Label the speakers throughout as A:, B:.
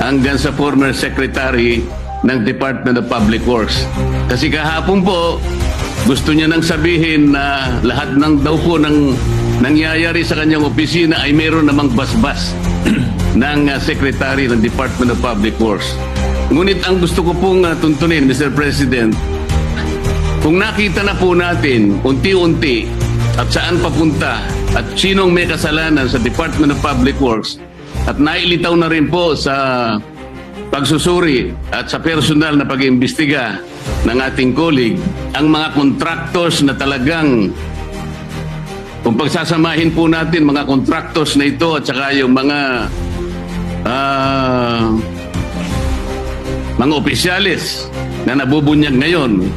A: hanggang sa former secretary ng Department of Public Works. Kasi kahapon po, gusto niya nang sabihin na lahat ng daw po ng nangyayari sa kanyang opisina ay meron namang basbas ng uh, secretary ng Department of Public Works. Ngunit ang gusto ko pong uh, tuntunin, Mr. President, kung nakita na po natin unti-unti at saan papunta at sinong may kasalanan sa Department of Public Works at nailitaw na rin po sa pagsusuri at sa personal na pag-iimbestiga ng ating colleague ang mga contractors na talagang kung pagsasamahin po natin mga contractors na ito at saka yung mga ah, mga opisyalis na nabubunyag ngayon,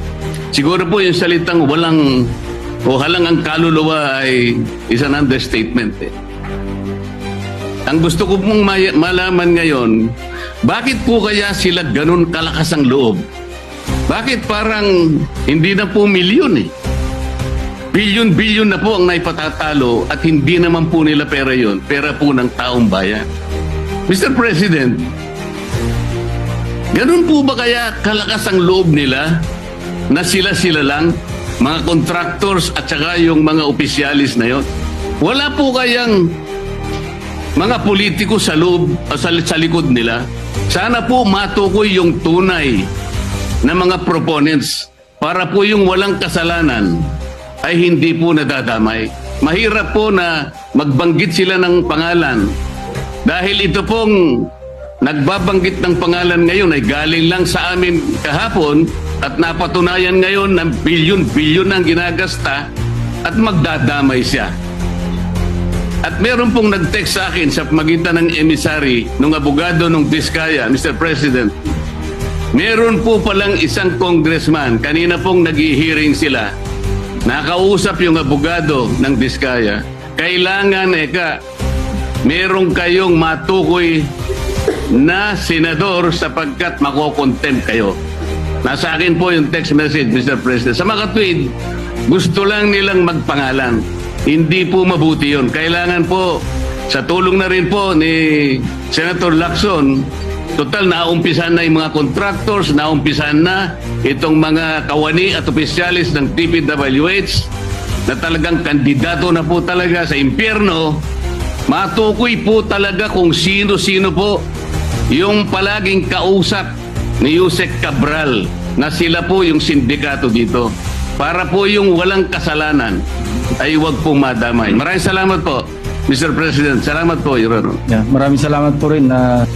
A: siguro po yung salitang walang o halang ang kaluluwa ay is an understatement. Eh. Ang gusto ko pong malaman ngayon, bakit po kaya sila ganun kalakas ang loob? Bakit parang hindi na po milyon eh? Bilyon-bilyon na po ang naipatatalo at hindi naman po nila pera yon, pera po ng taong bayan. Mr. President, Ganun po ba kaya kalakas ang loob nila na sila-sila lang, mga contractors at saka yung mga opisyalis na yon? Wala po kayang mga politiko sa loob o sa, sa likod nila. Sana po matukoy yung tunay na mga proponents para po yung walang kasalanan ay hindi po nadadamay. Mahirap po na magbanggit sila ng pangalan dahil ito pong nagbabanggit ng pangalan ngayon ay galing lang sa amin kahapon at napatunayan ngayon ng bilyon-bilyon ang ginagasta at magdadamay siya. At meron pong nag-text sa akin sa magitan ng emissary ng abogado ng Diskaya, Mr. President. Meron po palang isang congressman, kanina pong nag-hearing sila, nakausap yung abogado ng Diskaya, kailangan, eka, meron kayong matukoy na senador sapagkat makokontempt kayo. Nasa akin po yung text message, Mr. President. Sa mga tweet, gusto lang nilang magpangalan. Hindi po mabuti yun. Kailangan po, sa tulong na rin po ni Senator Lacson, total naumpisan na yung mga contractors, naumpisan na itong mga kawani at opisyalis ng TPWH na talagang kandidato na po talaga sa impyerno, matukoy po talaga kung sino-sino po yung palaging kausap ni Yusek Cabral na sila po yung sindikato dito. Para po yung walang kasalanan ay huwag pong madamay. Maraming salamat po, Mr. President. Salamat po, Your Honor.
B: Yeah, maraming salamat po rin na